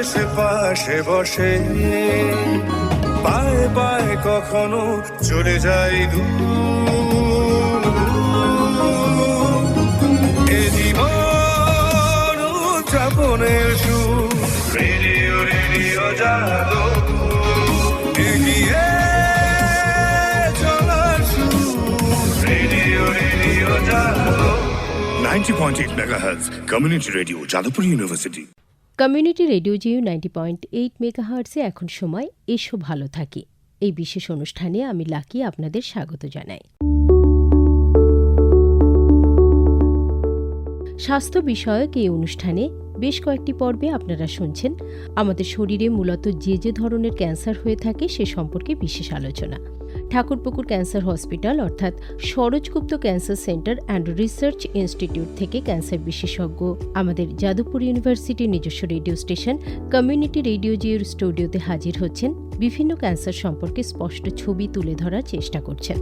এসে পাশে বসে। পায়ে পায়ে কখনো চলে দূর। এ জীবন উদযাপনের সুর। রেডিও রেডিও জাগো। এগিয়ে চলার সুর। রেডিও রেডিও জাগো। 90.8 megahertz community radio Jadavpur university. Community radio Jio ninety point eight মেগাহার্টসে এখন সময়, এসো ভালো থাকি। এই বিশেষ অনুষ্ঠানে আমি লাকি আপনাদের স্বাগত জানাই। স্বাস্থ্য বিষয়ক এই অনুষ্ঠানে বেশ কয়েকটি পর্বে আপনারা শুনছেন। আমাদের শরীরে মূলত যে যে ধরনের ক্যান্সার হয়ে থাকে সে সম্পর্কে বিশেষ আলোচনা। ঠাকুরপুকুর ক্যান্সার হসপিটাল, অর্থাৎ Saroj Gupta cancer centre and research institute থেকে ক্যান্সার বিশেষজ্ঞ। আমাদের যাদবপুর ইউনিভার্সিটির নিজস্ব রেডিও স্টেশন, কমিউনিটি রেডিও জিওর স্টুডিওতে হাজির হচ্ছেন। বিভিন্ন ক্যান্সার সম্পর্কে স্পষ্ট ছবি তুলে ধরার চেষ্টা করছেন।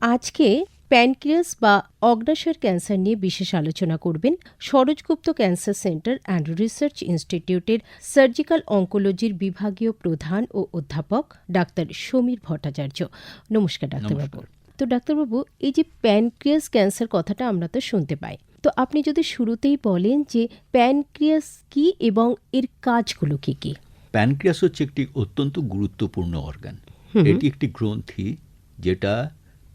আজকে প্যানক্রিয়াস বা অগ্নাশয়ের ক্যান্সার নিয়ে বিশেষ আলোচনা করবেন Saroj Gupta cancer centre and research ইনস্টিটিউটের সার্জিক্যাল অঙ্কোলজির বিভাগীয় প্রধান ও অধ্যাপক ডাক্তার সমীর ভট্টাচার্য। নমস্কার ডাক্তারবাবু। তো ডাক্তারবাবু এই যে প্যানক্রিয়াস ক্যান্সার কথাটা আমরা তো শুনতে পাই। তো আপনি যদি শুরুতেই বলেন যে প্যানক্রিয়াস কি এবং এর কাজগুলো কি কি? প্যানক্রিয়াস হচ্ছে একটি অত্যন্ত গুরুত্বপূর্ণ অর্গান। এটি একটি গ্রন্থি যেটা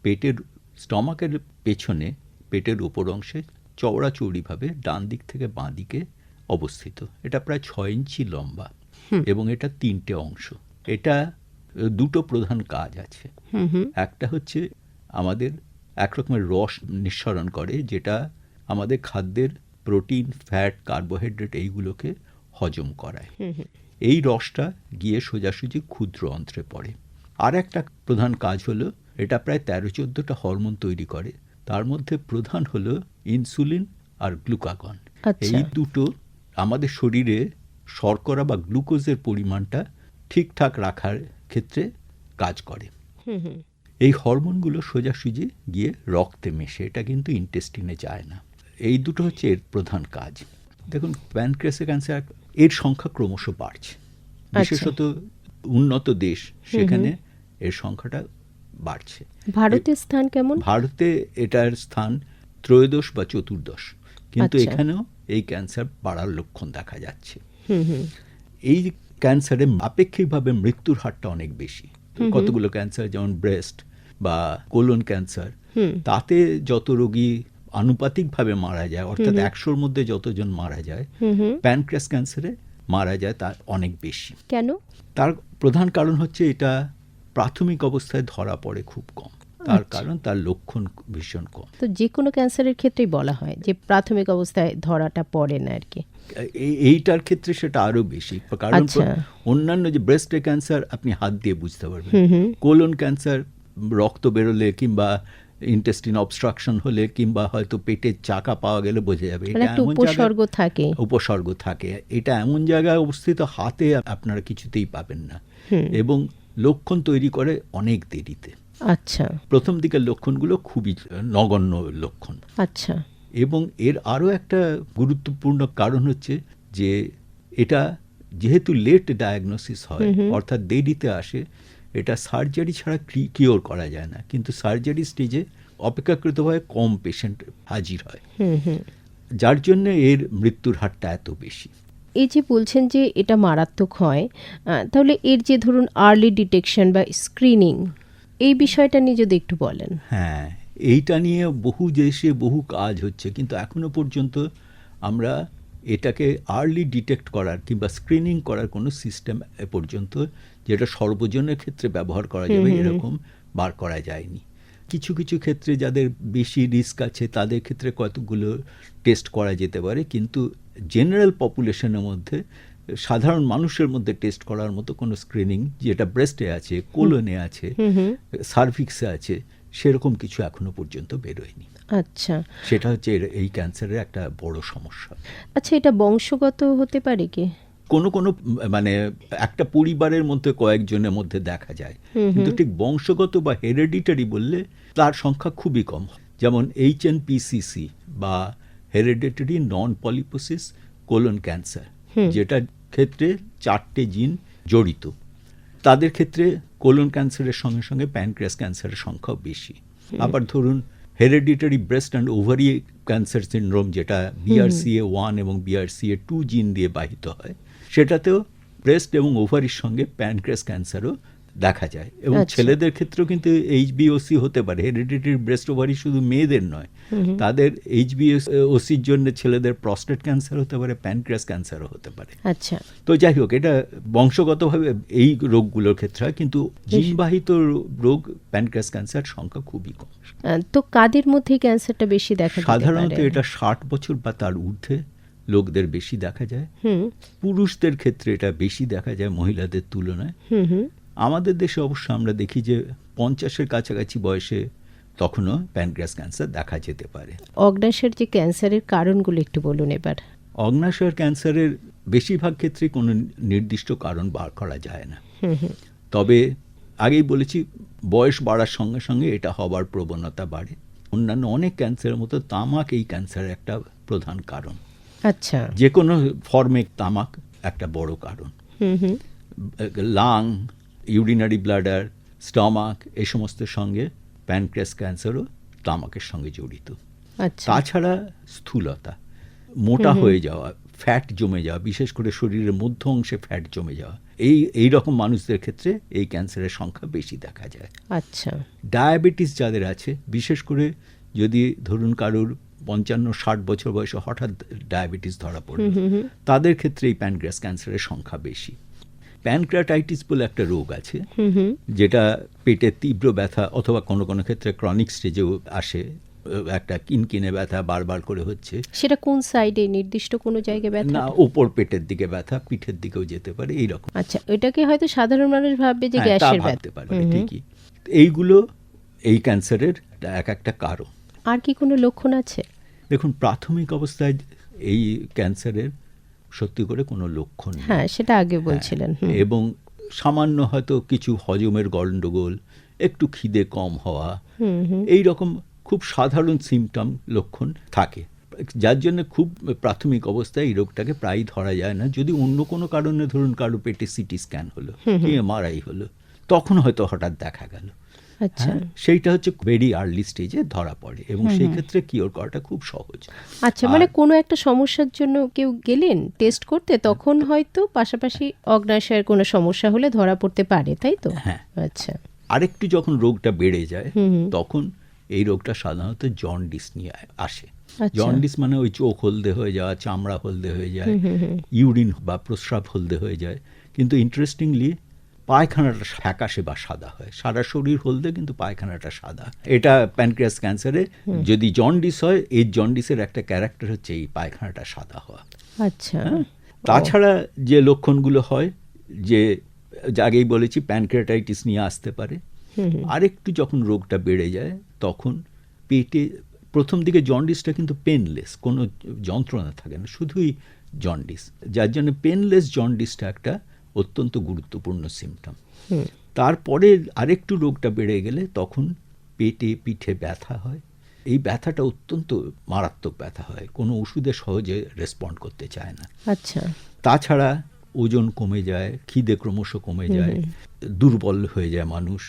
পেটের স্টমাকের পেছনে পেটের উপর অংশে চওড়াচৌড়িভাবে ডান দিক থেকে বাঁ দিকে অবস্থিত। এটা প্রায় ছয় ইঞ্চি লম্বা এবং এটা তিনটে অংশ। এটা দুটো প্রধান কাজ আছে। একটা হচ্ছে আমাদের এক রকমের রস নিঃসরণ করে যেটা আমাদের খাদ্যের প্রোটিন ফ্যাট কার্বোহাইড্রেট এইগুলোকে হজম করায়। এই রসটা গিয়ে সোজাসুজি ক্ষুদ্র অন্ত্রে পড়ে। আর একটা প্রধান কাজ হলো এটা প্রায় তেরো চোদ্দোটা হরমোন তৈরি করে। তার মধ্যে প্রধান হলো ইনসুলিন আর গ্লুকাগন। আচ্ছা। এই দুটো আমাদের শরীরে শর্করা বা গ্লুকোজের পরিমাণটা ঠিকঠাক রাখার ক্ষেত্রে কাজ করে। এই হরমোনগুলো সোজাসুজি গিয়ে রক্তে মেশে এটা কিন্তু ইন্টেস্টিনে যায় না। এই দুটো হচ্ছে এর প্রধান কাজ। দেখুন প্যানক্রিয়াসের ক্যান্সার এর সংখ্যা ক্রমশ বাড়ছে। বিশেষত উন্নত দেশ সেখানে এর সংখ্যাটা বাড়ছে। ভারতের স্থান কেমন? ভারতে এটার স্থান ত্রয়োদশ বা চতুর্দশ। কিন্তু আচ্ছা। এখানেও এই ক্যান্সার বাড়ার লক্ষণ দেখা যাচ্ছে। এই ক্যান্সারে আপেক্ষিকভাবে মৃত্যুর হারটা অনেক বেশি। কতগুলো ক্যান্সার যেমন ব্রেস্ট বা কোলন ক্যান্সার তাতে যত রোগী আনুপাতিকভাবে মারা যায় অর্থাৎ একশোর মধ্যে যতজন মারা যায় প্যানক্রিয়াস ক্যান্সারে মারা যায় তার অনেক বেশি। কেন? তার প্রধান কারণ হচ্ছে এটা প্রাথমিক অবস্থায় ধরা পড়ে খুব কম। তার কারণ তার লক্ষণ ভীষণ কম। তো যে কোনো ক্যান্সারের ক্ষেত্রেই বলা হয় যে প্রাথমিক অবস্থায় ধরাটা পড়ে না আর কি এইটার ক্ষেত্রে সেটা আরও বেশি কারণ আচ্ছা। অন্যান্য যে ব্রেস্ট ক্যান্সার আপনি হাত দিয়ে বুঝতে পারবেন। কোলন ক্যান্সার রক্ত বেরোলে কিংবা ইন্টেস্টিন অবস্ট্রাকশন হলে কিংবা হয়তো পেটের চাকা পাওয়া গেলে বোঝা যাবে। মানে উপসর্গ থাকে। উপসর্গ থাকে। এটা এমন জায়গায় অবস্থিত হাতে আপনারা কিছুতেই পাবেন না। এবং লক্ষণ তৈরি করে অনেক দেরিতে। আচ্ছা। প্রথম দিকের লক্ষণগুলো খুবই নগণ্য লক্ষণ। আচ্ছা। এবং এর আরও একটা গুরুত্বপূর্ণ কারণ হচ্ছে যে এটা যেহেতু লেট ডায়াগনোসিস হয় অর্থাৎ দেরিতে আসে এটা সার্জারি ছাড়া কিওর করা যায় না। কিন্তু সার্জারি স্টেজে অপেক্ষাকৃতভাবে কম পেশেন্ট হাজির হয়। যার জন্য এর মৃত্যুর হারটা এত বেশি। এই যে বলছেন যে এটা মারাত্মক হয় তাহলে এর যে ধরুন আর্লি ডিটেকশন বা স্ক্রিনিং এই বিষয়টা নিয়ে যদি একটু বলেন। হ্যাঁ এইটা নিয়ে বহু দেশে বহু কাজ হচ্ছে কিন্তু এখনও পর্যন্ত আমরা এটাকে আর্লি ডিটেক্ট করার কিংবা স্ক্রিনিং করার কোনো সিস্টেম এ পর্যন্ত যেটা সর্বজনের ক্ষেত্রে ব্যবহার করা যাবে এরকম বার করা যায়নি। কিছু কিছু ক্ষেত্রে যাদের বেশি রিস্ক আছে তাদের ক্ষেত্রে কতগুলো টেস্ট করা যেতে পারে। কিন্তু জেনারেল পপুলেশনের মধ্যে সাধারণ মানুষের মধ্যে টেস্ট করার মতো কোনো স্ক্রিনিং যেটা ব্রেস্টে আছে কোলনে আছে সার্ভিক্সে আছে সেরকম কিছু এখনও পর্যন্ত বেরোয়নি। আচ্ছা। সেটা হচ্ছে এর- এই ক্যান্সারের একটা বড় সমস্যা। আচ্ছা এটা বংশগত হতে পারে কি? কোনো কোনো মানে একটা পরিবারের মধ্যে কয়েকজনের মধ্যে দেখা যায়। কিন্তু ঠিক বংশগত বা হেরেডিটারি বললে তার সংখ্যা খুবই কম। যেমন H N P C C বা hereditary non polyposis colon cancer যেটা ক্ষেত্রে চারটে জিন জড়িত। তাদের ক্ষেত্রে কোলন ক্যান্সারের সঙ্গে সঙ্গে প্যানক্রিয়াস ক্যান্সারের সংখ্যাও বেশি। আবার ধরুন hereditary breast and ovary cancer syndrome যেটা বিআরসিএ ওয়ান এবং বিআরসিএ টু জিন দিয়ে বাহিত হয় সেটাতেও ব্রেস্ট এবং ওভারির সঙ্গে প্যানক্রিয়াস ক্যান্সারও দেখা যায়। এবং আচ্ছা। ছেলেদের ক্ষেত্রেও কিন্তু এইচবিওসি হতে পারে। হেরিডিটারি ব্রেস্ট ওভারি শুধু মেয়েদের নয়। তাদের এইচবিওসির জন্য ছেলেদের প্রস্টেট ক্যান্সার হতে পারে প্যানক্রিয়াস ক্যান্সারও হতে পারে। আচ্ছা। তো যাই হোক এটা বংশগতভাবে এই রোগগুলোর ক্ষেত্রে হয় কিন্তু জিনবাহিত রোগ প্যানক্রিয়াস ক্যান্সার সংখ্যা খুবই কম। তো কাদের মধ্যে ক্যান্সারটা বেশি দেখা সাধারণত এটা ষাট বছর বা তার ঊর্ধ্বে লোকদের বেশি দেখা যায়। পুরুষদের ক্ষেত্রে এটা বেশি দেখা যায় মহিলাদের তুলনায়। হুম হুম। আমাদের দেশে অবশ্য আমরা দেখি যে পঞ্চাশের কাছাকাছি বয়সে তখনও প্যানক্রিয়াস ক্যান্সার দেখা যেতে পারে। অগ্নাশয়ের যে ক্যান্সারের কারণগুলো একটু বলুন এবার। অগ্নাশয়ের ক্যান্সারের বেশিরভাগ ক্ষেত্রে কোনো নির্দিষ্ট কারণ বার করা যায় না। তবে আগেই বলেছি বয়স বাড়ার সঙ্গে সঙ্গে এটা হবার প্রবণতা বাড়ে। অন্যান্য অনেক ক্যান্সারের মতো তামাক এই ক্যান্সারের একটা প্রধান কারণ। আচ্ছা। যে কোনো ফর্মে তামাক একটা বড় কারণ। লাং ইউরিনারি ব্লাডার স্টমাক এই সমস্তের সঙ্গে প্যানক্রিয়াস ক্যান্সারও তামাকের সঙ্গে জড়িত। আচ্ছা। তাছাড়া স্থূলতা। মোটা হয়ে যাওয়া ফ্যাট জমে যাওয়া বিশেষ করে শরীরের মধ্য অংশে ফ্যাট জমে যাওয়া এই এই রকম মানুষদের ক্ষেত্রে এই ক্যান্সারের সংখ্যা বেশি দেখা যায়। আচ্ছা। ডায়াবেটিস যাদের আছে বিশেষ করে যদি ধরুন কারোর পঞ্চান্ন ষাট বছর বয়সে হঠাৎ ডায়াবেটিস ধরা পড়ল। তাদের ক্ষেত্রে এই প্যানক্রিয়াস ক্যান্সারের সংখ্যা বেশি। প্যানক্রিয়াটাইটিস বলে একটা রোগ আছে যেটা পেটের তীব্র ব্যথা অথবা কোনো কোনো ক্ষেত্রে ক্রনিক স্টেজেও আসে একটা কিনকিনে ব্যথা বারবার করে হচ্ছে। সেটা কোন সাইডে নির্দিষ্ট কোনো জায়গায় ব্যথা? না ওপর পেটের দিকে ব্যথা পিঠের দিকেও যেতে পারে এইরকম। আচ্ছা এটাকে হয়তো সাধারণ মানুষ ভাববে যে হ্যাঁ, গ্যাসের ব্যথা। পারবে ঠিকই। এইগুলো এই ক্যান্সারের এক একটা কারণ। আর কি কোনো লক্ষণ আছে? দেখুন প্রাথমিক অবস্থায় এই ক্যান্সারের সত্যি করে কোনো লক্ষণ হ্যাঁ সেটা আগে বলছিলেন এবং সামান্য হয়তো কিছু হজমের গন্ডগোল একটু খিদে কম হওয়া এই রকম খুব সাধারণ সিমটম লক্ষণ থাকে। যার জন্য খুব প্রাথমিক অবস্থায় এই রোগটাকে প্রায় ধরা যায় না। যদি অন্য কোনো কারণে ধরুন কারও পেটে সিটি স্ক্যান হলো কি এমআরআই হলো তখন হয়তো হঠাৎ দেখা গেল। আচ্ছা। হ্যাঁ, সেইটা হচ্ছে ভেরি আর্লি স্টেজে ধরা পড়ে এবং সেই ক্ষেত্রে কিওর করাটা খুব সহজ। আচ্ছা মানে কোনো একটা সমস্যার জন্য কেউ গেলেন টেস্ট করতে তখন হয়তো পাশাপাশি অগ্নাশয়ের কোনো সমস্যা হলে ধরা পড়তে পারে তাই তো? হ্যাঁ। আচ্ছা। আরেকটু যখন রোগটা বেড়ে যায়। তখন এই রোগটা সাধারণত জন্ডিস নিয়ে আসে। আচ্ছা। জন্ডিস মানে ওই চোখ হলদে হয়ে যাওয়া চামড়া হলদে হয়ে যায় ইউরিন বা প্রস্রাব হলদে হয়ে যায়। কিন্তু ইন্টারেস্টিংলি পায়খানাটা ফ্যাকাশে বা সাদা হয়। সারা শরীর হলদে কিন্তু পায়খানাটা সাদা। এটা প্যানক্রিয়াস ক্যান্সারে যদি জন্ডিস হয় এই জন্ডিসের একটা ক্যারেক্টার হচ্ছে এই পায়খানাটা সাদা হওয়া। আচ্ছা। হ্যাঁ? তাছাড়া যে লক্ষণগুলো হয় যে আগেই বলেছি প্যানক্রিয়াটাইটিস নিয়ে আসতে পারে। আরেকটু যখন রোগটা বেড়ে যায় তখন পেটে প্রথম দিকে জন্ডিসটা কিন্তু পেনলেস কোনো যন্ত্রণা থাকে না শুধুই জন্ডিস। যার জন্য পেনলেস জন্ডিসটা একটা অত্যন্ত গুরুত্বপূর্ণ সিমটম তারপরে আরেকটু রোগটা বেড়ে গেলে তখন পেটে পিঠে ব্যথা হয়। এই ব্যথাটা অত্যন্ত মারাত্মক ব্যথা হয় কোনো ওষুধে সহজে রেসপন্ড করতে চায় না। আচ্ছা। তাছাড়া ওজন কমে যায় খিদে ক্রমশ কমে যায় দুর্বল হয়ে যায় মানুষ।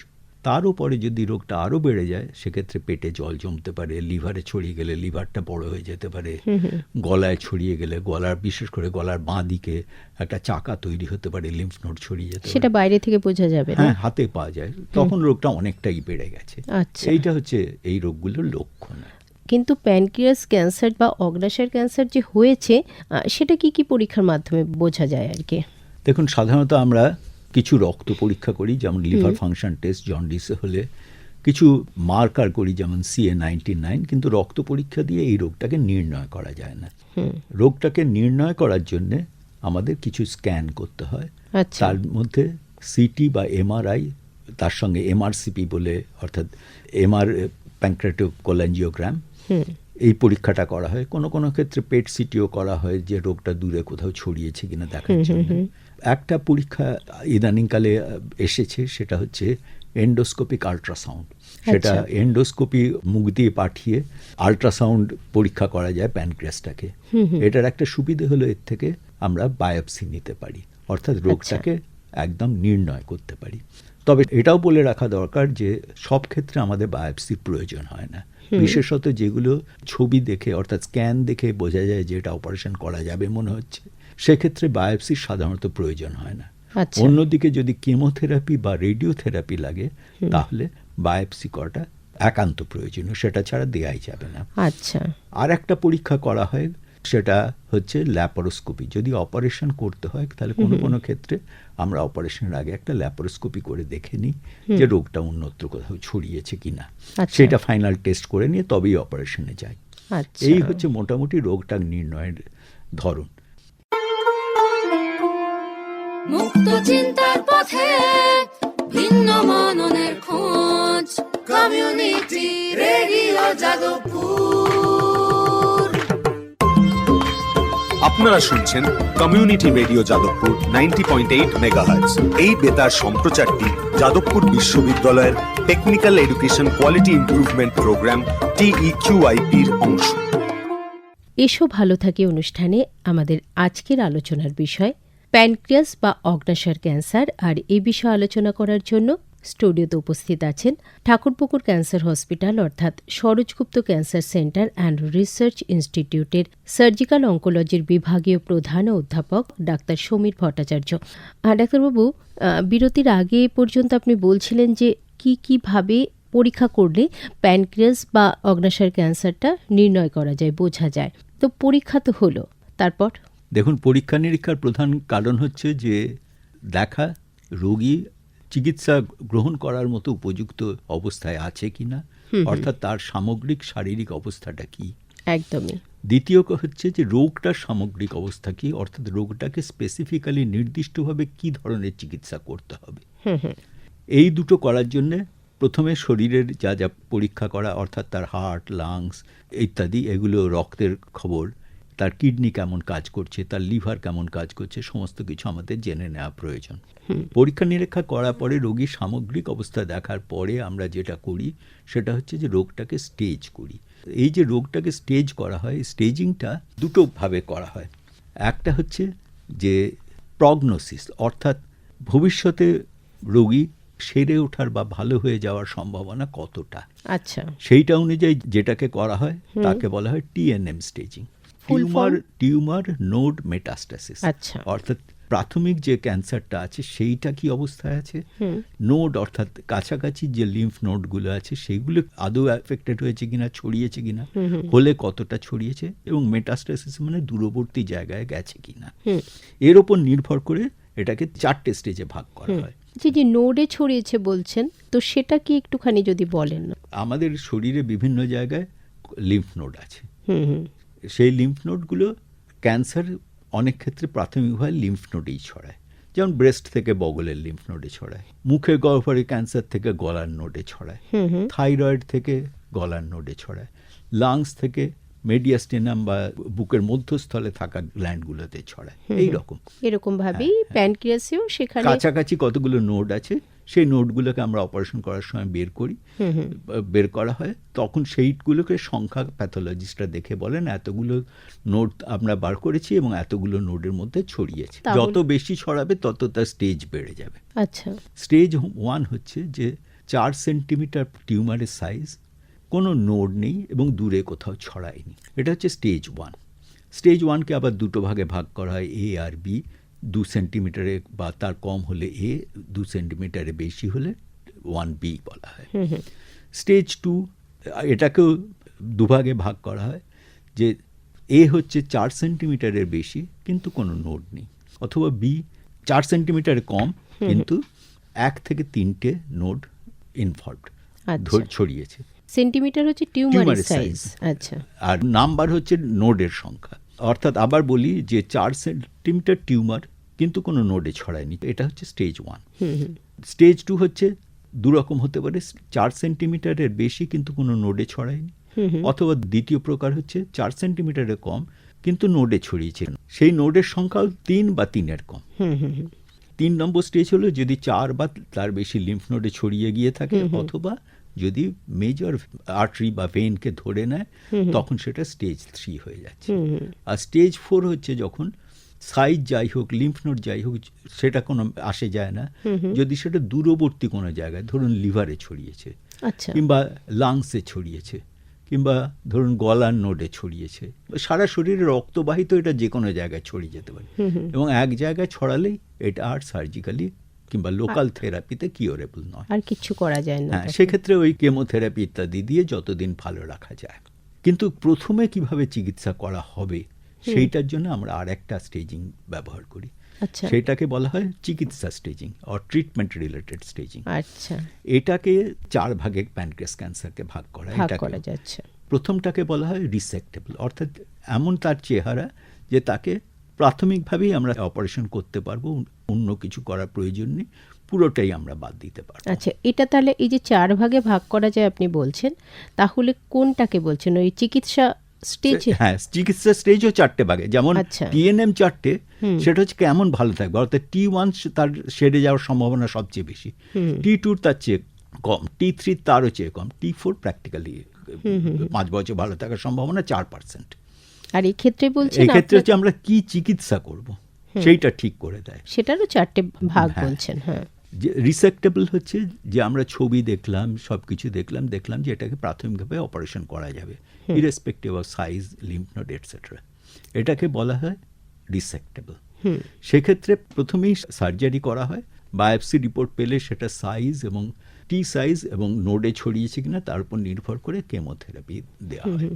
তার উপরে যদি রোগটা আরও বেড়ে যায় সেক্ষেত্রে পেটে জল জমতে পারে লিভারে ছড়িয়ে গেলে লিভারটা বড় হয়ে যেতে পারে গলায় ছড়িয়ে গেলে গলার বিশেষ করে গলার বাঁ দিকে একটা চাকা তৈরি হতে পারে লিম্ফ নোড ছড়িয়ে যেতে সেটা বাইরে থেকে বোঝা যাবে হ্যাঁ হাতে পাওয়া যায়। তখন রোগটা অনেকটাই বেড়ে গেছে। আচ্ছা। এইটা হচ্ছে এই রোগগুলোর লক্ষণ। কিন্তু প্যানক্রিয়াস ক্যান্সার বা অগ্নাশয়ের ক্যান্সার যে হয়েছে সেটা কি কি পরীক্ষার মাধ্যমে বোঝা যায় আর কি? দেখুন সাধারণত আমরা কিছু রক্ত পরীক্ষা করি যেমন লিভার ফাংশন টেস্ট জন্ডিসে হলে। কিছু মার্কার করি যেমন সিএ নাইনটি নাইন কিন্তু রক্ত পরীক্ষা দিয়ে এই রোগটাকে নির্ণয় করা যায় না। রোগটাকে নির্ণয় করার জন্য আমাদের কিছু স্ক্যান করতে হয়। আচ্ছা। তার মধ্যে সিটি বা এমআরআই তার সঙ্গে এমআরসিপি বলে অর্থাৎ এমআর প্যাঙ্ক্রেটো কোলাঞ্জিওগ্রাম এই পরীক্ষাটা করা হয়। কোনো কোনো ক্ষেত্রে পেট সিটিও করা হয় যে রোগটা দূরে কোথাও ছড়িয়েছে কিনা দেখার জন্য। একটা পরীক্ষা ইদানিংকালে এসেছে সেটা হচ্ছে এন্ডোস্কোপিক আল্ট্রাসাউন্ড সেটা। এন্ডোস্কোপি মুখ দিয়ে পাঠিয়ে আল্ট্রাসাউন্ড পরীক্ষা করা যায় প্যানক্রিয়াসটাকে এটার একটা সুবিধে হলো এর থেকে আমরা বায়োপসি নিতে পারি। অর্থাৎ আচ্ছা। রোগটাকে একদম নির্ণয় করতে পারি। তবে এটাও বলে রাখা দরকার যে সব ক্ষেত্রে আমাদের বায়োপসির প্রয়োজন হয় না। বিশেষত যেগুলো ছবি দেখে অর্থাৎ স্ক্যান দেখে বোঝা যায় যে এটা অপারেশন করা যাবে মনে হচ্ছে। সেক্ষেত্রে বায়োপসির সাধারণত প্রয়োজন হয় না। আচ্ছা। অন্যদিকে যদি কেমোথেরাপি বা রেডিওথেরাপি লাগে তাহলে বায়োপসি করাটা একান্ত প্রয়োজনীয় সেটা ছাড়া দেয়াই যাবে না। আচ্ছা। আর একটা পরীক্ষা করা হয় সেটা হচ্ছে ল্যাপারোস্কোপি যদি অপারেশন করতে হয় তাহলে কোনো কোনো ক্ষেত্রে আমরা অপারেশনের আগে একটা ল্যাপারোস্কোপি করে দেখে নিই যে রোগটা অন্যত্র কোথাও ছড়িয়েছে কিনা। আচ্ছা। সেটা ফাইনাল টেস্ট করে নিয়ে তবেই অপারেশনে যাই। আচ্ছা। এই হচ্ছে মোটামুটি রোগটা নির্ণয়ের ধরন। মুক্ত চিন্তার পথে ভিন্ন মননের খোঁজ। কমিউনিটি রেডিও যাদবপুর আপনারা শুনছেন community radio Jadavpur ninety point eight megahertz এই বেতার সম্প্রচারটি যাদবপুর বিশ্ববিদ্যালয়ের technical education quality improvement programme টিইকিউআইপির অংশ। এসো ভালো থাকে অনুষ্ঠানে আমাদের আজকের আলোচনার বিষয় প্যানক্রিয়াস বা অগ্নাশয় ক্যান্সার আর এই বিষয়ে আলোচনা করার জন্য স্টুডিওতে উপস্থিত আছেন ঠাকুরপুকুর ক্যান্সার হসপিটাল, অর্থাৎ Saroj Gupta cancer centre and research ইনস্টিটিউটের সার্জিক্যাল অঙ্কোলজির বিভাগীয় প্রধান অধ্যাপক ডাক্তার সমীর ভট্টাচার্য। ডাক্তারবাবু বিরতির আগে পর্যন্ত আপনি বলছিলেন যে কি, কীভাবে পরীক্ষা করলে প্যানক্রিয়াস বা অগ্নাশয়ের ক্যান্সারটা নির্ণয় করা যায়, বোঝা যায়? তো পরীক্ষা তো হলো, তারপর? দেখুন পরীক্ষা নিরীক্ষার প্রধান কারণ হচ্ছে যে দেখা, রোগী চিকিৎসা গ্রহণ করার মতো উপযুক্ত অবস্থায় আছে কিনা অর্থাৎ তার সামগ্রিক শারীরিক অবস্থাটা কি? একদমই। দ্বিতীয় হচ্ছে যে রোগটার সামগ্রিক অবস্থা কি? অর্থাৎ রোগটাকে স্পেসিফিক্যালি নির্দিষ্টভাবে কি ধরনের চিকিৎসা করতে হবে? এই দুটো করার জন্য প্রথমে শরীরের যা যা পরীক্ষা করা অর্থাৎ তার হার্ট লাংস ইত্যাদি এগুলো রক্তের খবর তার কিডনি কেমন কাজ করছে তার লিভার কেমন কাজ করছে সমস্ত কিছু আমাদের জেনে নেওয়া প্রয়োজন। পরীক্ষা নিরীক্ষা করার পরে রোগীর সামগ্রিক অবস্থা দেখার পরে আমরা যেটা করি সেটা হচ্ছে যে রোগটাকে স্টেজ করি। এই যে রোগটাকে স্টেজ করা হয় স্টেজিংটা দুটো ভাবে করা হয়। একটা হচ্ছে যে প্রগনোসিস অর্থাৎ ভবিষ্যতে রোগী সেরে ওঠার বা ভালো হয়ে যাওয়ার সম্ভাবনা কতটা? আচ্ছা। সেইটা অনুযায়ী যেটাকে করা হয় তাকে বলা হয় TNM staging tumour? Tumour node metastasis. আচ্ছা। অর্থাৎ প্রাথমিক যে ক্যান্সারটা আছে সেইটা কি অবস্থায় আছে? নোড অর্থাৎ কাছাকাছি যে লিম্ফ নোডগুলো আছে সেইগুলো আদৌ অ্যাফেক্টেড হয়েছে কিনা ছড়িয়েছে কিনা হলে কতটা ছড়িয়েছে এবং মেটাস্টাসিস মানে দূরবর্তী জায়গায় গেছে কিনা। এর ওপর নির্ভর করে এটাকে চারটে স্টেজে ভাগ করা হয়। যে যে নোডে ছড়িয়েছে বলছেন তো সেটা কি একটুখানি যদি বলেন? আমাদের শরীরে বিভিন্ন জায়গায় লিম্ফ নোড আছে। সেই লিম্ফ নোডগুলো ক্যান্সার অনেক ক্ষেত্রে প্রাথমিকভাবে লিম্ফ নোডেই ছড়ায়। যেমন ব্রেস্ট থেকে বগলের লিম্ফ নোডে ছড়ায় মুখে গহ্বরে ক্যান্সার থেকে গলার নোডে ছড়ায় থাইরয়েড থেকে গলার নোডে ছড়ায় লাংস থেকে মেডিয়াস্টেনাম বা বুকের মধ্যস্থলে থাকা গ্ল্যান্ডগুলোতে ছড়ায়। এই রকম এরকম ভাবেই প্যানক্রিয়াসেও সেখানে কাছাকাছি কতগুলো নোড আছে সেই নোডগুলোকে আমরা অপারেশন করার সময় বের করি। বের করা হয়। তখন সেইগুলোকে সংখ্যা প্যাথোলজিস্টরা দেখে বলেন এতগুলো নোট আমরা বার করেছি এবং এতগুলো নোডের মধ্যে ছড়িয়েছে। যত বেশি ছড়াবে তত তার স্টেজ বেড়ে যাবে। আচ্ছা। স্টেজ ওয়ান হচ্ছে যে চার সেন্টিমিটার টিউমারের সাইজ কোনো নোড নেই এবং দূরে কোথাও ছড়ায়নি। এটা হচ্ছে স্টেজ ওয়ান স্টেজ ওয়ানকে আবার দুটো ভাগে ভাগ করা হয় এ আর বি দু সেন্টিমিটারে বা তার কম হলে এ দু সেন্টিমিটারে বেশি হলে ওয়ান বি বলা হয়। স্টেজ টু এটাকেও দুভাগে ভাগ করা হয় যে এ হচ্ছে চার সেন্টিমিটারের বেশি কিন্তু কোনো নোড নেই। অথবা বি চার সেন্টিমিটারে কম কিন্তু এক থেকে তিনটে নোড ইনভলভড আচ্ছা। ছড়িয়েছে। সেন্টিমিটার হচ্ছে টিউমারের সাইজ আচ্ছা। আর নাম্বার হচ্ছে নোডের সংখ্যা। অর্থাৎ আবার বলি যে চার সেন্টিমিটার টিউমার কিন্তু কোনো নোডে ছড়ায়নি। এটা হচ্ছে স্টেজ ওয়ান স্টেজ টু হচ্ছে দুরকম হতে পারে। চার সেন্টিমিটারের বেশি কিন্তু কোনো নোডে ছড়ায়নি। অথবা দ্বিতীয় প্রকার হচ্ছে চার সেন্টিমিটারের কম কিন্তু নোডে ছড়িয়েছে। সেই নোডের সংখ্যা তিন বা তিনের কম। তিন নম্বর স্টেজ হলো যদি চার বা তার বেশি লিম্ফ নোডে ছড়িয়ে গিয়ে থাকে অথবা যদি মেজর আর্টারি বা ভেনকে ধরে নেয় তখন সেটা স্টেজ থ্রি হয়ে যাচ্ছে। আর স্টেজ ফোর হচ্ছে যখন সাইজ যাই হোক লিম্ফ নোড যাই হোক সেটা কোনো আসে যায় না। যদি সেটা দূরবর্তী কোনো জায়গায় ধরুন লিভারে ছড়িয়েছে আচ্ছা। কিংবা লাংসে ছড়িয়েছে কিংবা ধরুন গলার নোডে ছড়িয়েছে সারা শরীরে রক্তবাহিত এটা যে কোনো জায়গায় ছড়িয়ে যেতে পারে। এবং এক জায়গায় ছড়ালেই এটা আর সার্জিক্যালি কিংবা লোকাল থেরাপিতে কিওরেবল নয়। আর কিছু করা যায় না হ্যাঁ সেক্ষেত্রে ওই কেমোথেরাপি ইত্যাদি দিয়ে যতদিন ভালো রাখা যায়। কিন্তু প্রথমে কীভাবে চিকিৎসা করা হবে সেইটার জন্য আমরা আর একটা স্টেজিং ব্যবহার করি। আচ্ছা। সেটাকে বলা হয় চিকিৎসা staging or treatment related staging আচ্ছা। এটাকে চার ভাগে প্যানক্রিয়াস ক্যান্সারকে ভাগ করা ভাগ এটাকে- করা যাচ্ছে। প্রথমটাকে বলা হয় রিসেক্টেবল অর্থাৎ এমন তার চেহারা যে তাকে প্রাথমিকভাবেই আমরা অপারেশন করতে পারব অন্য কিছু করার প্রয়োজন নেই পুরোটাই আমরা বাদ দিতে পারব। আচ্ছা এটা তাহলে এই যে চার ভাগে ভাগ করা যায় আপনি বলছেন তাহলে কোনটাকে বলছেন? ওই চিকিৎসা স্টেজে হ্যাঁ চিকিৎসা স্টেজও চারটে ভাগে। যেমন আচ্ছা। টিএনএম চারটে সেটা হচ্ছে কেমন ভালো থাকবে? অর্থাৎ টি ওয়ান তার সেরে যাওয়ার সম্ভাবনা সবচেয়ে বেশি। টি টুর তার চেয়ে কম টি থ্রি তারও চেয়ে কম টি ফোর প্র্যাকটিক্যালি পাঁচ বছর ভালো থাকার সম্ভাবনা চার পার্সেন্ট আর এই ক্ষেত্রে বলছেন এই ক্ষেত্রে হচ্ছে আমরা কি চিকিৎসা করব? সেইটা ঠিক করে দেয়। সেটারও চারটে ভাগ হ্যাঁ। বলছেন হ্যাঁ। যে রিসেক্টেবল হচ্ছে যে আমরা ছবি দেখলাম সব কিছু দেখলাম দেখলাম যে এটাকে প্রাথমিকভাবে অপারেশন করা যাবে irrespective of size lymph node etcetera এটাকে বলা হয় রিসেক্টেবল সেক্ষেত্রে প্রথমেই সার্জারি করা হয়। বায়োপসি রিপোর্ট পেলে সেটা সাইজ এবং টি সাইজ এবং নোডে ছড়িয়েছে কিনা তার উপর নির্ভর করে কেমোথেরাপি দেওয়া হয়।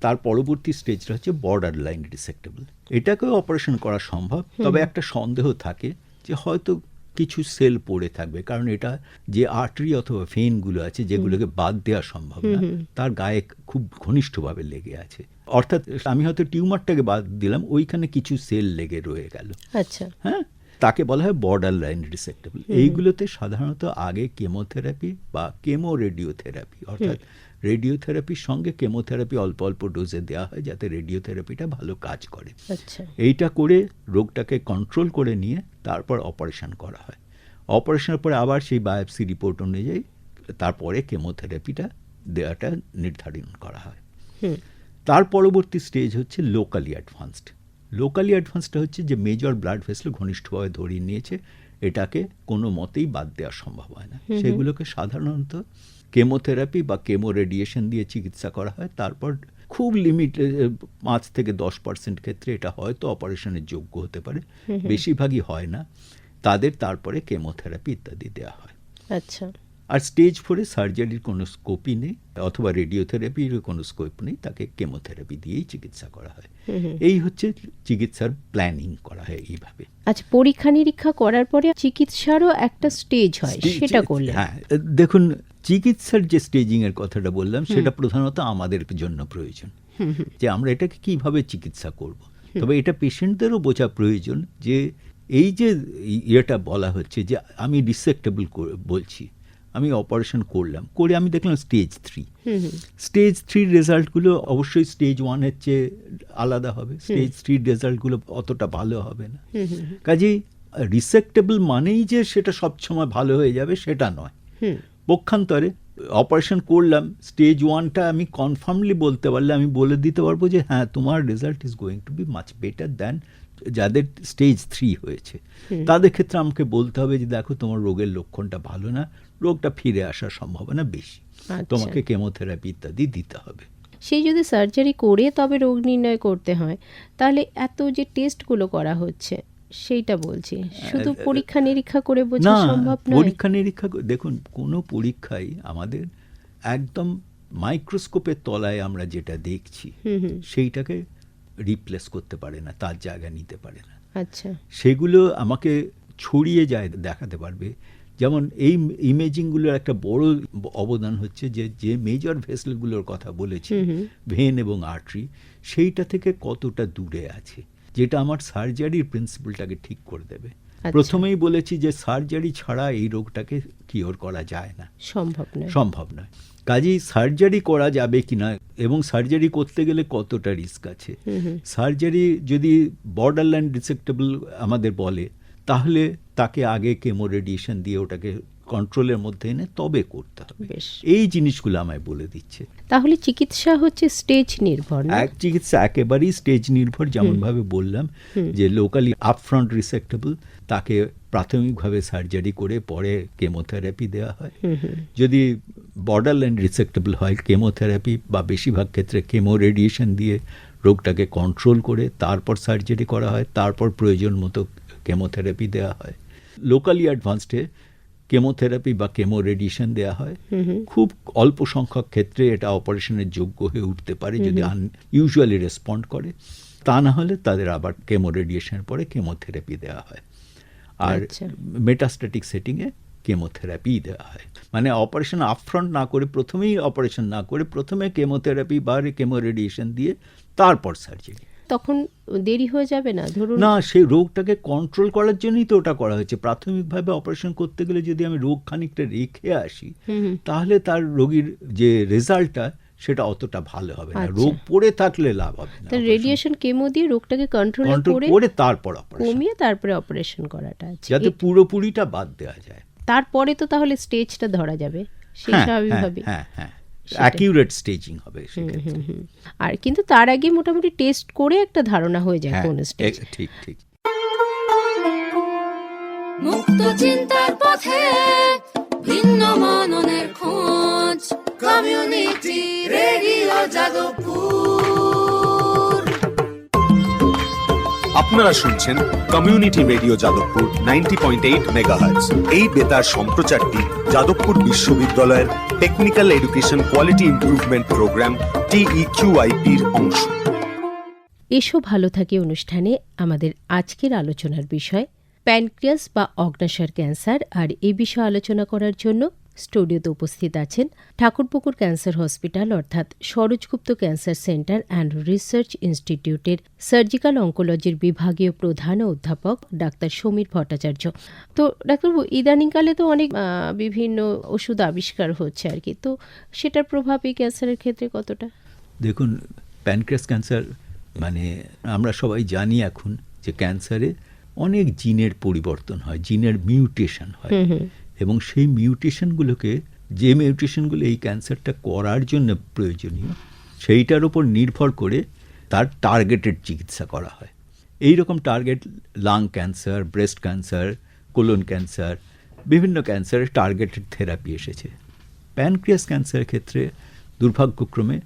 তার পরবর্তী স্টেজটা হচ্ছে বর্ডার লাইন রিসেক্টেবল এটাকেও অপারেশন করা সম্ভব তবে একটা সন্দেহ থাকে যে হয়তো কিছু সেল পড়ে থাকবে কারণ এটা যে আর্টারি অথবা ভেনগুলো আছে যেগুলোকে বাদ দেওয়া সম্ভব না তার গায়ে খুব ঘনিষ্ঠভাবে লেগে আছে। অর্থাৎ আমি হয়তো টিউমারটাকে বাদ দিলাম ওইখানে কিছু সেল লেগে রয়ে গেল। আচ্ছা। হ্যাঁ? তাকে বলা হয় বর্ডার লাইন রিসেক্টেবল এইগুলোতে সাধারণত আগে কেমোথেরাপি বা কেমো রেডিওথেরাপি অর্থাৎ রেডিওথেরাপির সঙ্গে কেমোথেরাপি অল্প অল্প ডোজে দেওয়া হয় যাতে রেডিওথেরাপিটা ভালো কাজ করে। আচ্ছা। এইটা করে রোগটাকে কন্ট্রোল করে নিয়ে তারপর অপারেশন করা হয়। অপারেশনের পরে আবার সেই বায়োপসি রিপোর্ট অনুযায়ী তারপরে কেমোথেরাপিটা দেওয়াটা নির্ধারণ করা হয়। তার পরবর্তী স্টেজ হচ্ছে লোকালি অ্যাডভান্সড লোকালি অ্যাডভান্সটা হচ্ছে যে মেজর ব্লাড ভেসেল ঘনিষ্ঠভাবে ধরিয়ে নিয়েছে এটাকে কোনো মতেই বাদ দেওয়া সম্ভব হয় না। সেগুলোকে সাধারণত কেমোথেরাপি বা কেমো রেডিয়েশন দিয়ে চিকিৎসা করা হয়। তারপর খুব লিমিট পাঁচ থেকে দশ পার্সেন্ট ক্ষেত্রে এটা হয়তো অপারেশনের যোগ্য হতে পারে। বেশিরভাগই হয় না। তাদের তারপরে কেমোথেরাপি ইত্যাদি দেওয়া হয়। আচ্ছা। আর স্টেজ ফোরে সার্জারির কোনো স্কোপই নেই অথবা রেডিওথেরাপির কোনো স্কোপ নেই তাকে কেমোথেরাপি দিয়েই চিকিৎসা করা হয়। এই হচ্ছে চিকিৎসার প্ল্যানিং করা হয় এইভাবে। আচ্ছা পরীক্ষা নিরীক্ষা করার পরে চিকিৎসারও একটা স্টেজ হয় সেটা করলে। হ্যাঁ দেখুন চিকিৎসার যে স্টেজিং এর কথাটা বললাম সেটা প্রধানত আমাদের জন্য প্রয়োজন। যে আমরা এটাকে কীভাবে চিকিৎসা করব? তবে এটা পেশেন্টদেরও বোঝা প্রয়োজন যে এই যে ইয়েটা বলা হচ্ছে যে আমি রিসেক্টেবল বলছি আমি অপারেশন করলাম করে আমি দেখলাম স্টেজ থ্রি স্টেজ থ্রির রেজাল্টগুলো অবশ্যই স্টেজ ওয়ানের চেয়ে আলাদা হবে। স্টেজ থ্রির রেজাল্টগুলো অতটা ভালো হবে না। কাজেই রিসেক্টেবল মানেই যে সেটা সবসময় ভালো হয়ে যাবে সেটা নয়। পক্ষান্তরে অপারেশন করলাম স্টেজ ওয়ানটা আমি কনফার্মলি বলতে পারলে আমি বলে দিতে পারব যে হ্যাঁ তোমার result is going to be much better than যাদের স্টেজ থ্রি হয়েছে। তাদের ক্ষেত্রে আমাকে বলতে হবে যে দেখো তোমার রোগের লক্ষণটা ভালো না রোগটা ফিরে আসার সম্ভাবনা বেশি। আচ্ছা। তোমাকে কেমোথেরাপি ইত্যাদি দিতে হবে। সেই যদি সার্জারি করে তবে রোগ নির্ণয় করতে হয় তাহলে এত যে টেস্টগুলো করা হচ্ছে সেইটা বলছি। শুধু পরীক্ষা নিরীক্ষা করে বোঝা সম্ভব নয়? পরীক্ষা নিরীক্ষা দেখুন কোনো পরীক্ষাই আমাদের একদম মাইক্রোস্কোপের তলায় আমরা যেটা দেখছি সেইটাকে রিপ্লেস করতে পারে না তার জায়গা নিতে পারে না। আচ্ছা। সেগুলো আমাকে ছড়িয়ে যায় দেখাতে পারবে। যেমন এই ইমেজিংগুলোর একটা বড় অবদান হচ্ছে যে যে মেজর ভেসেলগুলোর কথা বলেছি ভেন এবং আর্টারি সেইটা থেকে কতটা দূরে আছে? যেটা আমার সার্জারির প্রিন্সিপালটাকে ঠিক করে দেবে। আচ্ছা। প্রথমেই বলেছি যে সার্জারি ছাড়া এই রোগটাকে কিওর করা যায় না। সম্ভব নয়। সম্ভব নয়। কাজেই সার্জারি করা যাবে কিনা এবং সার্জারি করতে গেলে কতটা রিস্ক আছে? সার্জারি যদি বর্ডার লাইন ডিসেক্টেবল আমাদের বলে তাহলে তাকে আগে কেমো রেডিয়েশন দিয়ে ওটাকে কন্ট্রোলের মধ্যে এনে তবে করতে হবে। এই জিনিসগুলো আমায় বলে দিচ্ছে। তাহলে চিকিৎসা হচ্ছে স্টেজ নির্ভর এক চিকিৎসা একেবারেই স্টেজ নির্ভর যেমন ভাবে বললাম যে লোকালি আপফ্রন্ট রিসেক্টেবল তাকে প্রাথমিকভাবে সার্জারি করে পরে কেমোথেরাপি দেওয়া হয়। যদি বর্ডার লাইন রিসেক্টেবল হয় কেমোথেরাপি বা বেশিরভাগ ক্ষেত্রে কেমো রেডিয়েশন দিয়ে রোগটাকে কন্ট্রোল করে তারপর সার্জারি করা হয় তারপর প্রয়োজন মতো কেমোথেরাপি দেওয়া হয়। লোকালি অ্যাডভান্সডে কেমোথেরাপি বা কেমো রেডিয়েশন দেওয়া হয়। খুব অল্প সংখ্যক ক্ষেত্রে এটা অপারেশনের যোগ্য হয়ে উঠতে পারে যদি আন ইউজুয়ালি রেসপন্ড করে। তা না হলে তাদের আবার কেমো রেডিয়েশনের পরে কেমোথেরাপি দেওয়া হয়। আর আচ্ছা। মেটাস্ট্যাটিক সেটিংয়ে কেমোথেরাপি দেওয়া হয়। মানে অপারেশন আপফ্রন্ট না করে প্রথমেই অপারেশন না করে প্রথমে কেমোথেরাপি বা কেমো রেডিয়েশন দিয়ে তারপর সার্জারি তখন দেরি হয়ে যাবে না? ধরুন না সেই রোগটাকে কন্ট্রোল করার জন্যই তো ওটা করা হয়েছে। প্রাথমিকভাবে অপারেশন করতে গেলে যদি আমি রোগ খানিকটা রেখে আসি তাহলে তার রোগীর যে রেজাল্টটা সেটা অতটা ভালো হবে না। আচ্ছা। রোগ পড়ে থাকলে লাভ হবে না রেডিয়েশন কেমো দিয়ে রোগটাকে কন্ট্রোল করে করে তারপর অপারেশন কমিয়ে তারপরে অপারেশন করাটা। আছে যাতে পুরোপুরিটা বাদ দেওয়া যায়। তারপরে তো তাহলে স্টেজটা ধরা যাবে। সেই স্বাভাবিকভাবে হ্যাঁ হ্যাঁ। অ্যাকিউরেট স্টেজিং হবে আর কিন্তু তার আগে মোটামুটি টেস্ট করে একটা ধারণা হয়ে যায় হ্যাঁ কোন স্টেজ ঠিক ঠিক। মুক্ত চিন্তার পথে ভিন্ন মননের খোঁজ কমিউনিটি রেডিও যাদবপুর। আপনারা শুনছেন community radio Jadavpur ninety point eight megahertz এই বেতার সম্প্রচারটি যাদবপুর বিশ্ববিদ্যালয়ের technical education quality improvement programme টিইকিউআইপির অংশ। এসো ভালো থাকে অনুষ্ঠানে আমাদের আজকের আলোচনার বিষয় প্যানক্রিয়াস বা অগ্নাশয় ক্যান্সার আর এই বিষয়ে আলোচনা করার জন্য স্টুডিওতে উপস্থিত আছেন ঠাকুরপুকুর ক্যান্সার হসপিটাল অর্থাৎ Saroj Gupta cancer centre and research ইনস্টিটিউটের সার্জিক্যাল অঙ্কোলজির বিভাগীয় প্রধান অধ্যাপক ডাক্তার সমীর ভট্টাচার্য। তো ডাক্তারবাবু ইদানিংকালে তো অনেক বিভিন্ন ওষুধ আবিষ্কার হচ্ছে আর কি। তো সেটার প্রভাব এই ক্যান্সারের ক্ষেত্রে কতটা? দেখুন প্যানক্রিয়াস ক্যান্সার মানে আমরা সবাই জানি এখন যে ক্যান্সারে অনেক জিনের পরিবর্তন হয় জিনের মিউটেশন হয়। এবং সেই মিউটেশনগুলোকে, যে মিউটেশনগুলো এই ক্যান্সারটা করার জন্য প্রয়োজনীয়, সেইটার উপর নির্ভর করে তার টার্গেটেড চিকিৎসা করা হয়। এই রকম target lung cancer breast cancer colon cancer বিভিন্ন ক্যান্সারের টার্গেটেড থেরাপি এসেছে। প্যানক্রিয়াস ক্যান্সারের ক্ষেত্রে দুর্ভাগ্যক্রমে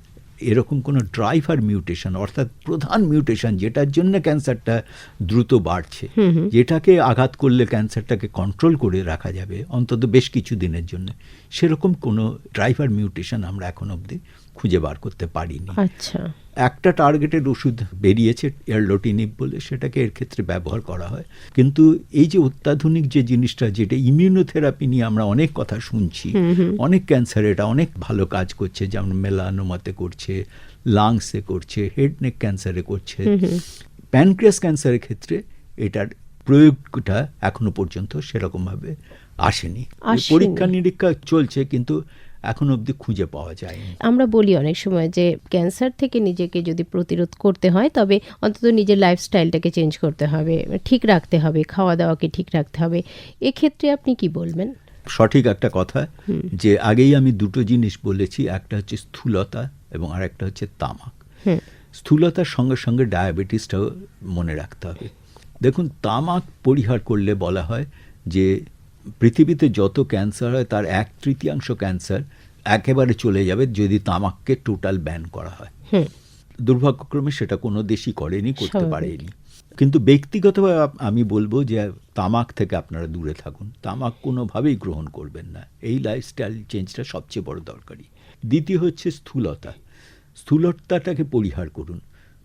এরকম কোনো ড্রাইভার মিউটেশন অর্থাৎ প্রধান মিউটেশন যেটার জন্য ক্যান্সারটা দ্রুত বাড়ছে যেটাকে আঘাত করলে ক্যান্সারটাকে কন্ট্রোল করে রাখা যাবে অন্তত বেশ কিছু দিনের জন্য সেরকম কোনো ড্রাইভার মিউটেশন আমরা এখন অবধি খুঁজে বার করতে পারিনি। আচ্ছা। একটা টার্গেটেড ওষুধ বেরিয়েছে এয়ারলোটিনিপ বলে সেটাকে এর ক্ষেত্রে ব্যবহার করা হয়। কিন্তু এই যে অত্যাধুনিক যে জিনিসটা যেটা ইমিউনোথেরাপি নিয়ে আমরা অনেক কথা শুনছি অনেক ক্যান্সার এটা অনেক ভালো কাজ করছে যেমন মেলানোমাতে করছে লাংসে করছে হেড নেক ক্যান্সারে করছে। প্যানক্রিয়াস ক্যান্সারের ক্ষেত্রে এটার প্রয়োগটা এখনও পর্যন্ত সেরকমভাবে আসেনি। আসেনি। পরীক্ষা নিরীক্ষা চলছে কিন্তু এখন অবধি খুঁজে পাওয়া যায়নি। আমরা বলি অনেক সময় যে ক্যান্সার থেকে নিজেকে যদি প্রতিরোধ করতে হয় তবে অন্তত নিজের লাইফস্টাইলটাকে চেঞ্জ করতে হবে ঠিক রাখতে হবে খাওয়া দাওয়াকে ঠিক রাখতে হবে। এক্ষেত্রে আপনি কি বলবেন? সঠিক একটা কথা যে আগেই আমি দুটো জিনিস বলেছি একটা হচ্ছে স্থূলতা এবং আর একটা হচ্ছে তামাক। স্থূলতার সঙ্গে সঙ্গে ডায়াবেটিসটাও মনে রাখতে হবে। দেখুন তামাক পরিহার করলে বলা হয় যে পৃথিবীতে যত ক্যান্সার হয় তার এক তৃতীয়াংশ ক্যান্সার একেবারে চলে যাবে যদি তামাককে টোটাল ব্যান করা হয়। দুর্ভাগ্যক্রমে সেটা কোনো দেশই করেনি করতে পারেনি। কিন্তু ব্যক্তিগতভাবে আমি বলব যে তামাক থেকে আপনারা দূরে থাকুন। তামাক কোনোভাবেই গ্রহণ করবেন না। এই লাইফস্টাইল চেঞ্জটা সবচেয়ে বড় দরকারি। দ্বিতীয় হচ্ছে স্থূলতা। স্থূলতাটাকে পরিহার করুন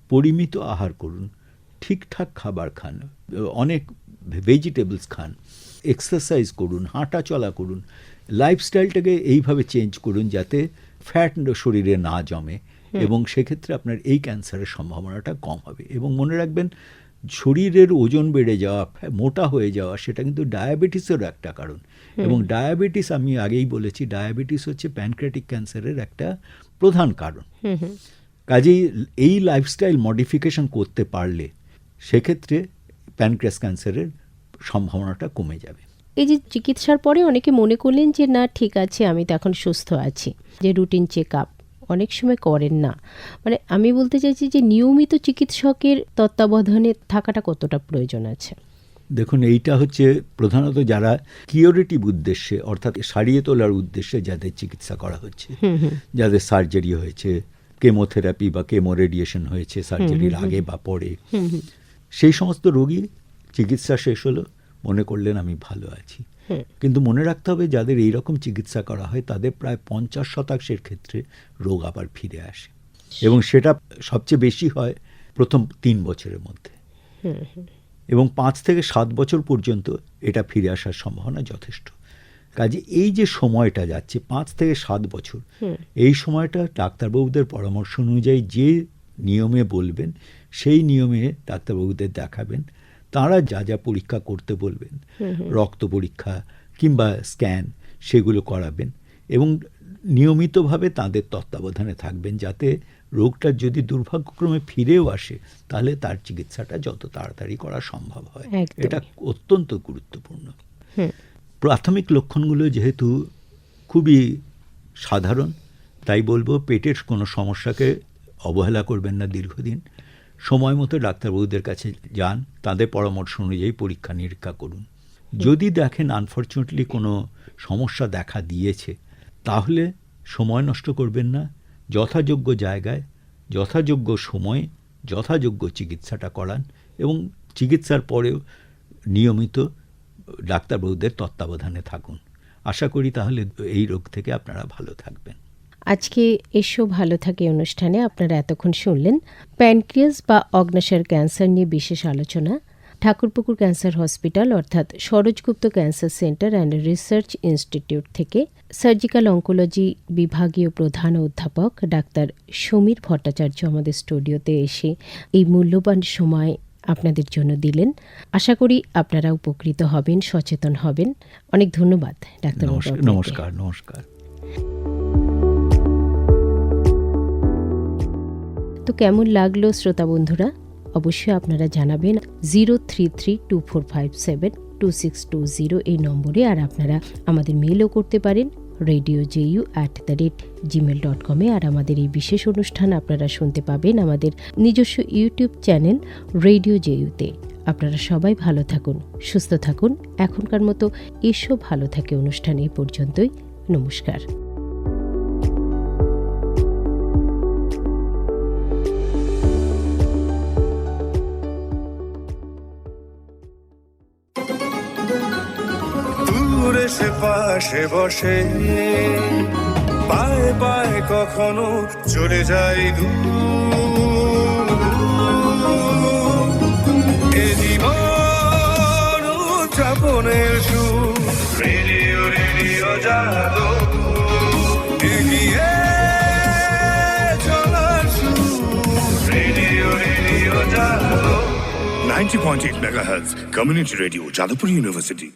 পরিমিত আহার করুন ঠিকঠাক খাবার খান অনেক ভেজিটেবলস খান। এক্সারসাইজ করুন হাঁটা চলা করুন লাইফস্টাইলটাকে এইভাবে চেঞ্জ করুন যাতে ফ্যাট শরীরে না জমে এবং সেক্ষেত্রে আপনার এই ক্যান্সারের সম্ভাবনাটা কম হবে। এবং মনে রাখবেন শরীরের ওজন বেড়ে যাওয়া মোটা হয়ে যাওয়া সেটা কিন্তু ডায়াবেটিসেরও একটা কারণ। এবং ডায়াবেটিস আমি আগেই বলেছি ডায়াবেটিস হচ্ছে প্যানক্রেটিক ক্যান্সারের একটা প্রধান কারণ। কাজেই এই লাইফস্টাইল মডিফিকেশন করতে পারলে সেক্ষেত্রে প্যানক্রিয়াস ক্যান্সারের সম্ভাবনাটা কমে যাবে। এই যে চিকিৎসার পরে অনেকে মনে করলেন যে না ঠিক আছে আমি তো এখন সুস্থ আছি। যে রুটিন চেক আপ অনেক সময় করেন না। মানে আমি বলতে চাইছি যে নিয়মিত চিকিৎসকের তত্ত্বাবধানে থাকাটা কতটা প্রয়োজন আছে? দেখুন এইটা হচ্ছে প্রধানত যারা কিওরেটিভ উদ্দেশ্যে অর্থাৎ সারিয়ে তোলার উদ্দেশ্যে যাদের চিকিৎসা করা হচ্ছে। যাদের সার্জারি হয়েছে কেমোথেরাপি বা কেমো রেডিয়েশন হয়েছে সার্জারির আগে বা পরে। সেই সমস্ত রোগী চিকিৎসা শেষ হলো মনে করলেন আমি ভালো আছি। কিন্তু মনে রাখতে হবে যাদের এই রকম চিকিৎসা করা হয় তাদের প্রায় পঞ্চাশ শতাংশের ক্ষেত্রে রোগ আবার ফিরে আসে। এবং সেটা সবচেয়ে বেশি হয় প্রথম তিন বছরের মধ্যে। এবং পাঁচ থেকে সাত বছর পর্যন্ত এটা ফিরে আসার সম্ভাবনা যথেষ্ট। কাজে এই যে সময়টা যাচ্ছে পাঁচ থেকে সাত বছর এই সময়টা ডাক্তারবাবুদের পরামর্শ অনুযায়ী যে নিয়মে বলবেন সেই নিয়মে ডাক্তারবাবুদের দেখাবেন। তারা যা যা পরীক্ষা করতে বলবেন রক্ত পরীক্ষা কিংবা স্ক্যান সেগুলো করাবেন এবং নিয়মিতভাবে তাদের তত্ত্বাবধানে থাকবেন যাতে রোগটা যদি দুর্ভাগ্যক্রমে ফিরেও আসে তাহলে তার চিকিৎসাটা যত তাড়াতাড়ি করা সম্ভব হয়। এটা অত্যন্ত গুরুত্বপূর্ণ। প্রাথমিক লক্ষণগুলো যেহেতু খুবই সাধারণ তাই বলব পেটের কোনো সমস্যাকে অবহেলা করবেন না দীর্ঘদিন। সময় মতো ডাক্তারবাবুদের কাছে যান, তাদের পরামর্শ অনুযায়ী পরীক্ষা নিরীক্ষা করুন। যদি দেখেন আনফর্চুনেটলি কোনো সমস্যা দেখা দিয়েছে, তাহলে সময় নষ্ট করবেন না। যথাযোগ্য জায়গায়, যথাযোগ্য সময়ে যথাযোগ্য চিকিৎসাটা করান এবং চিকিৎসার পরেও নিয়মিত ডাক্তারবাবুদের তত্ত্বাবধানে থাকুন। আশা করি তাহলে এই রোগ থেকে আপনারা ভালো থাকবেন। আজকে এসো ভালো থাকে অনুষ্ঠানে। আপনারা এতক্ষণ শুনলেন প্যানক্রিয়াস বা অগ্নাশয়ের ক্যান্সার নিয়ে বিশেষ আলোচনা। ঠাকুরপুকুর ক্যান্সার হসপিটাল অর্থাৎ Saroj Gupta cancer centre and research institute থেকে সার্জিক্যাল অঙ্কোলজি বিভাগীয় প্রধান অধ্যাপক ডাক্তার সমীর ভট্টাচার্য আমাদের স্টুডিওতে এসে এই মূল্যবান সময় আপনাদের জন্য দিলেন। আশা করি আপনারা উপকৃত হবেন সচেতন হবেন। অনেক ধন্যবাদ ডাক্তার নমস্কার নমস্কার। তো কেমন লাগল শ্রোতা বন্ধুরা? অবশ্যই আপনারা জানাবেন zero three three two four five seven two six two zero এই নম্বরে আর আপনারা আমাদের মেলও করতে পারেন radio JU at the rate gmail dot কমে আর আমাদের এই বিশেষ অনুষ্ঠান আপনারা শুনতে পাবেন আমাদের নিজস্ব ইউটিউব চ্যানেল রেডিও জেইউতে আপনারা সবাই ভালো থাকুন, সুস্থ থাকুন। এখনকার মতো এসো ভালো থাকে অনুষ্ঠান এই পর্যন্তই। নমস্কার। পাশে বসে। পায়ে পায়ে কখনো চলে দূর। এ জীবন উদযাপনের সুর, রেডিও রেডিও জাদু এগিয়ে চলার সুর, রেডিও রেডিও জাদু 90.8 megahertz community radio jadavpur university